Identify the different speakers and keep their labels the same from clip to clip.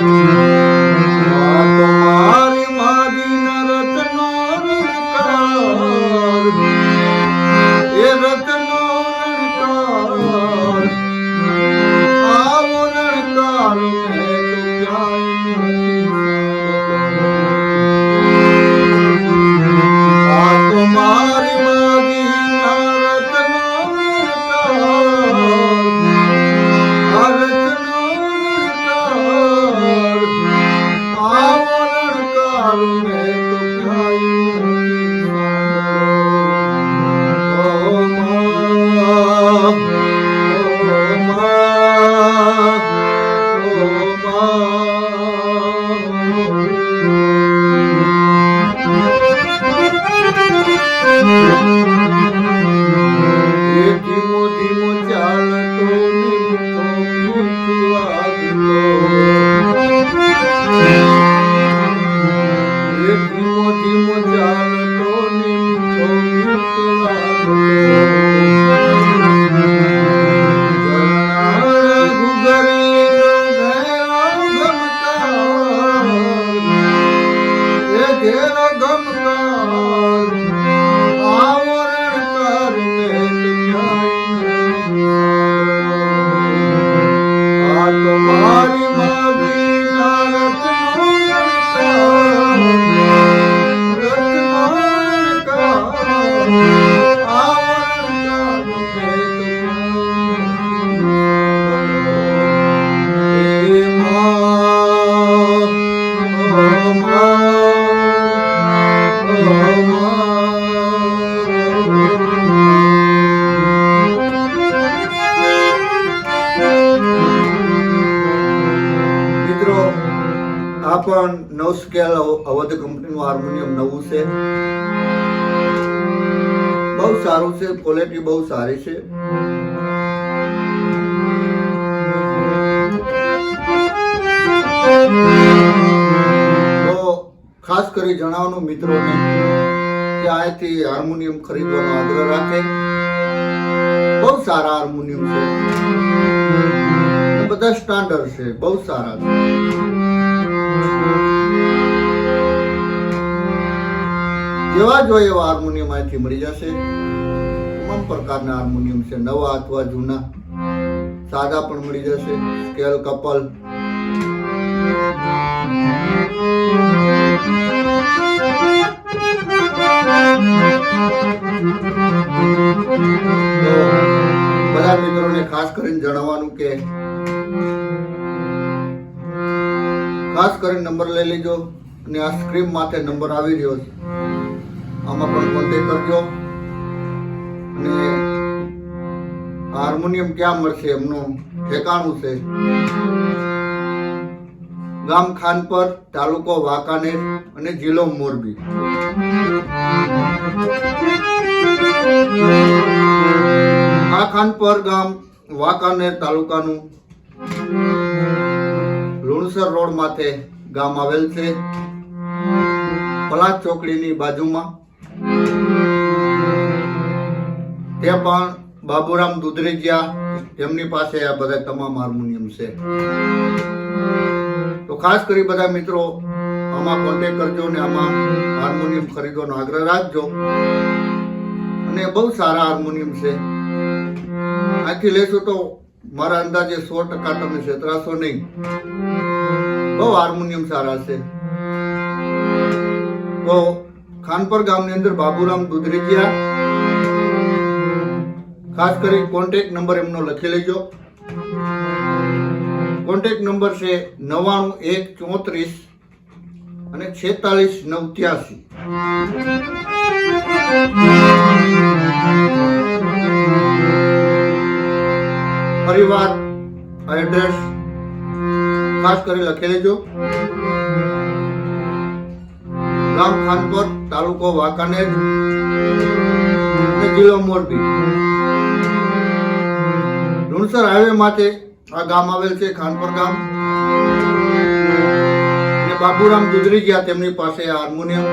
Speaker 1: આ gum gum. આ પણ નવ સ્કેલ અવધ કંપનીનું હાર્મોનિયમ નવું છે. બહુ સારું છે ક્વોલિટી બહુ સારી છે. તો ખાસ કરી જણાવવાનું મિત્રોને અહીંથી હાર્મોનિયમ ખરીદવાનો આગ્રહ રાખે. બહુ સારા હાર્મોનિયમ છે. બધા સ્ટાન્ડર્ડ છે. બહુ સારા છે. જેવા જોઈએ એવા હાર્મોનિયમ અહીંથી મળી જશે. તમામ પ્રકારના હાર્મોનિયમ છે. નવા અથવા જૂના. સાદા પણ મળી જશે. Scale, couple. કે ખાસ કરીને નંબર લઈ લેજો અને આ સ્ક્રીન માથે નંબર આવી રહ્યો છે. આમાં પણ કોન્ટેક કરજો. અને હાર્મોનિયમ ક્યાં મળશે? એમનું ઠેકાણું છે. ગામ ખાનપર, તાલુકો વાંકાનેર અને જિલ્લો મોરબી. આ ખાનપર ગામ વાંકાનેર તાલુકાનું લુણસર રોડ માથે ગામ આવેલ છે. પલાસ ચોકડીની બાજુમાં. તે પણ બાબુરામ દુધરેજિયા તેમની પાસે આ બધા તમામ હાર્મોનિયમ છે. તો ખાસ કરી બધા મિત્રો, આમાં કોન્ટેક કરજો ને આમાં હાર્મોનિયમ ખરીદવાનો આગ્રહ રાખજો. અને બહુ સારા હાર્મોનિયમ છે. આથી લેશો તો મારા અંદાજે સો ટકા તમે છેતરાશો નહીં. બહુ હાર્મોનિયમ સારા છે. તો ખાનપર ગામની અંદર બાબુરામ દુધરેજિયા. ખાસ કરી કોન્ટેક નંબર એમનો લખી લેજો. કોન્ટેક્ટ નંબર છે નવ્વાણું એક ચોત્રીસ અને છેતાલીસ નવ ત્યાસી ફરીવાર એડ્રેસ ખાસ કરી લખી લેજો. ગામ ખાનપર, તાલુકો વાંકાનેર જિલ્લો મોરબી. ઢુણસર હાઈવે માટે આ ગામ આવેલ છે, ખાનપર ગામ. ને બાબુરામ ગયા તેમની પાસે હાર્મોનિયમ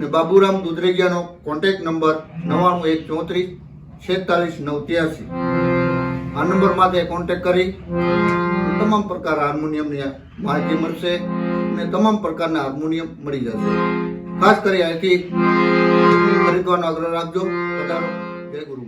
Speaker 1: ને બાબુરામ ગયાનો કોન્ટેક્ટ નંબર નવ્વાણું એક ચોત્રીસ. છેતાલીસ નવ ત્યાસી. આ નંબર માથે કોન્ટેક્ટ કરી. તમામ પ્રકાર હાર્મોનિયમની માહિતી મળશે અને તમામ પ્રકારના હાર્મોનિયમ મળી જશે. ખાસ કરી અહીંથી ખરીદવાનો આગ્રહ રાખજો. વધારો જય ગુરુ